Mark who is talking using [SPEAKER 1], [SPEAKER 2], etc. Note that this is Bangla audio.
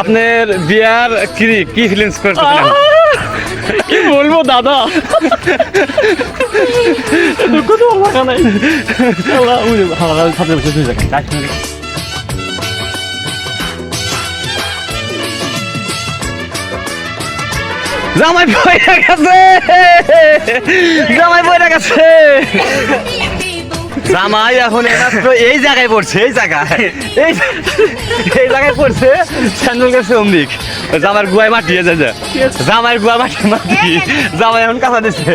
[SPEAKER 1] আপনার বিয়ার কি কি ফিলিংস করতেছেন
[SPEAKER 2] কি বলব দাদা? দুঃখ তো লাগা নাই। সাথে বসে দুই জায়গায়
[SPEAKER 1] জামাই পয়রা গেছে! জামাই পয়রা গেছে! জামাই এখন এমাত্র এই জায়গায় পড়ছে এই জায়গায় এই এই জায়গায় পড়ছে স্যান্ডেল গেছে অমদিক জামার গুয়ায় মাটি এসেছে যে। যে। গুয়া মাটি মাটি। জামাই এখন কাঁচা দিচ্ছে